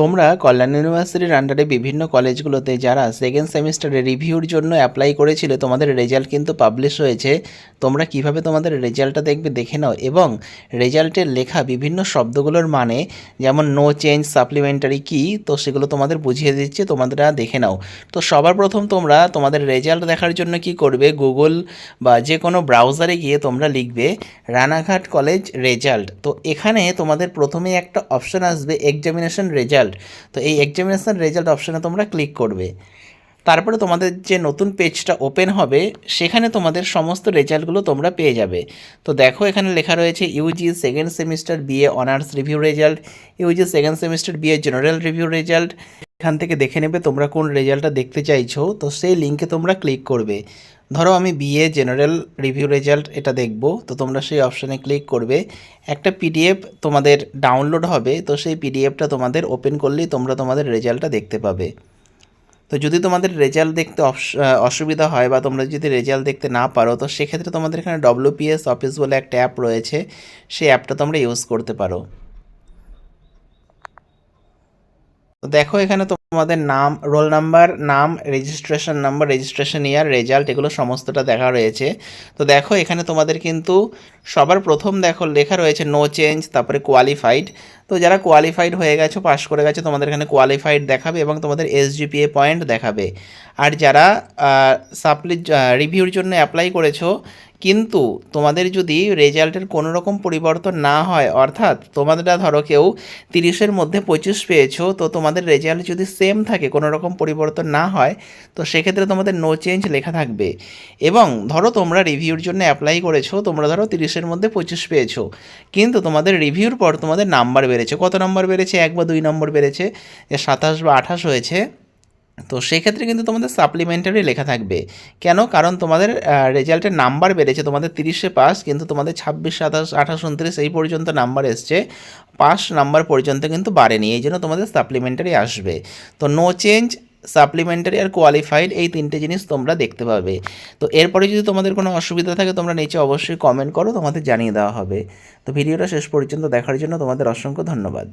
তোমরা কল্যাণ ইউনিভার্সিটির আন্ডারে বিভিন্ন কলেজগুলোতে যারা সেকেন্ড সেমিস্টারে রিভিউর জন্য অ্যাপ্লাই করেছিলে, তোমাদের রেজাল্ট কিন্তু পাবলিশ হয়েছে। তোমরা কীভাবে তোমাদের রেজাল্টটা দেখবে দেখে নাও। এবং রেজাল্টের লেখা বিভিন্ন শব্দগুলোর মানে যেমন নো চেঞ্জ সাপ্লিমেন্টারি কি, তো সেগুলো তোমাদের বুঝিয়ে দিচ্ছে তোমাদের দেখে নাও। তো সবার প্রথম তোমরা তোমাদের রেজাল্ট দেখার জন্য কি করবে? গুগল বা যে কোনো ব্রাউজারে গিয়ে তোমরা লিখবে, রানাঘাট কলেজ রেজাল্ট তো এখানে তোমাদের প্রথমেই একটা অপশন আসবে এক্সামিনেশন রেজাল্ট তো এই এক্সামিনেশান রেজাল্ট অপশানে তোমরা ক্লিক করবে। তারপরে তোমাদের যে নতুন পেজটা ওপেন হবে, সেখানে তোমাদের সমস্ত রেজাল্টগুলো তোমরা পেয়ে যাবে। তো দেখো এখানে লেখা রয়েছে UG second semester BA honours review result UG second semester BA general review result এখান থেকে দেখে নেবে তোমরা কোন রেজাল্টটা দেখতে চাইছো, তো সেই লিঙ্কে তোমরা ক্লিক করবে। ধরো আমি বিএ জেনারেল রিভিউ রেজাল্ট এটা দেখব, তো তোমরা সেই অপশানে ক্লিক করবে। একটা পিডিএফ তোমাদের ডাউনলোড হবে, তো সেই পিডিএফটা তোমাদের ওপেন করলেই তোমরা তোমাদের রেজাল্টটা দেখতে পাবে। তো যদি তোমাদের রেজাল্ট দেখতে অসুবিধা হয় বা তোমরা যদি রেজাল্ট দেখতে না পারো, তো সেক্ষেত্রে তোমাদের এখানে ডব্লিউপিএস অফিস বলে একটা অ্যাপ রয়েছে, সেই অ্যাপটা তোমরা ইউজ করতে পারো। তো দেখো এখানে তোমাদের নাম, রোল নাম্বার, নাম registration number registration year result এগুলো সমস্তটা দেখা রয়েছে। তো দেখো এখানে তোমাদের কিন্তু সবার প্রথম দেখো লেখা রয়েছে নো চেঞ্জ তারপরে কোয়ালিফাইড তো যারা কোয়ালিফাইড হয়ে গেছো পাস করে গেছো, তোমাদের এখানে কোয়ালিফাইড দেখাবে এবং তোমাদের এসজিপিএ পয়েন্ট দেখাবে। আর যারা সাপ্লি রিভিউর জন্য অ্যাপ্লাই করেছ, কিন্তু তোমাদের যদি রেজাল্টের কোনো রকম পরিবর্তন না হয়, অর্থাৎ তোমাদেরটা ধরো কেউ তিরিশের মধ্যে পঁচিশ পেয়েছ, তো তোমাদের রেজাল্ট যদি সেম থাকে, কোনো রকম পরিবর্তন না হয়, তো সেক্ষেত্রে তোমাদের নো চেঞ্জ লেখা থাকবে। এবং ধরো তোমরা রিভিউর জন্য অ্যাপ্লাই করেছ, তোমরা ধরো তিরিশের মধ্যে পঁচিশ পেয়েছ, কিন্তু তোমাদের রিভিউর পর তোমাদের নাম্বার বেড়েছে? কত নম্বর বেড়েছে? এক বা দুই নম্বর বেড়েছে। সাতাশ বা আঠাশ হয়েছে। তো সেক্ষেত্রে কিন্তু তোমাদের সাপ্লিমেন্টারি লেখা থাকবে। কেন? কারণ তোমাদের রেজাল্টের নাম্বার বেড়েছে। তোমাদের তিরিশে পাস কিন্তু তোমাদের ছাব্বিশ, সাতাশ, আঠাশ, উনত্রিশ এই পর্যন্ত নাম্বার এসছে। পাস নাম্বার পর্যন্ত কিন্তু বাড়েনি। এই জন্য তোমাদের সাপ্লিমেন্টারি আসবে। তো নো চেঞ্জ সাপ্লিমেন্টারি আর কোয়ালিফাইড এই তিনটে জিনিস তোমরা দেখতে পাবে। তো এরপরে যদি তোমাদের কোনো অসুবিধা থাকে, তোমরা নিচে অবশ্যই কমেন্ট করো, তোমাদের জানিয়ে দেওয়া হবে। তো ভিডিওটা শেষ পর্যন্ত দেখার জন্য তোমাদের অসংখ্য ধন্যবাদ।